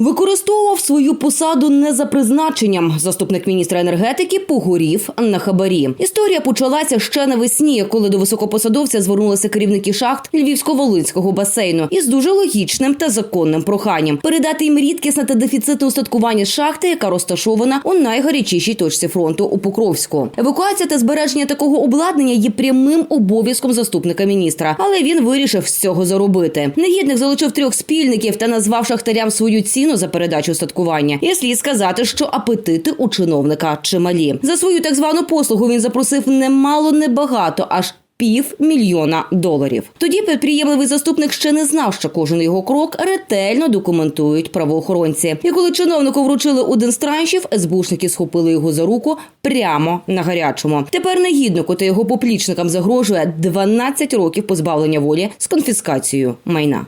Використовував свою посаду не за призначенням. Заступник міністра енергетики погорів на хабарі. Історія почалася ще навесні, коли до високопосадовця звернулися керівники шахт Львівсько-Волинського басейну із дуже логічним та законним проханням передати їм рідкісне та дефіцитне устаткування шахти, яка розташована у найгарячішій точці фронту у Покровську. Евакуація та збереження такого обладнання є прямим обов'язком заступника міністра, але він вирішив з цього заробити. Негідник залучив трьох спільників та назвав шахтарям свою ціну за передачу устаткування. І слід сказати, що апетити у чиновника чималі. За свою так звану послугу він запросив немало небагато, аж Пів мільйона доларів. Тоді підприємливий заступник ще не знав, що кожен його крок ретельно документують правоохоронці. І коли чиновнику вручили один з траншів, СБУшники схопили його за руку прямо на гарячому. Тепер негіднику та його поплічникам загрожує 12 років позбавлення волі з конфіскацією майна.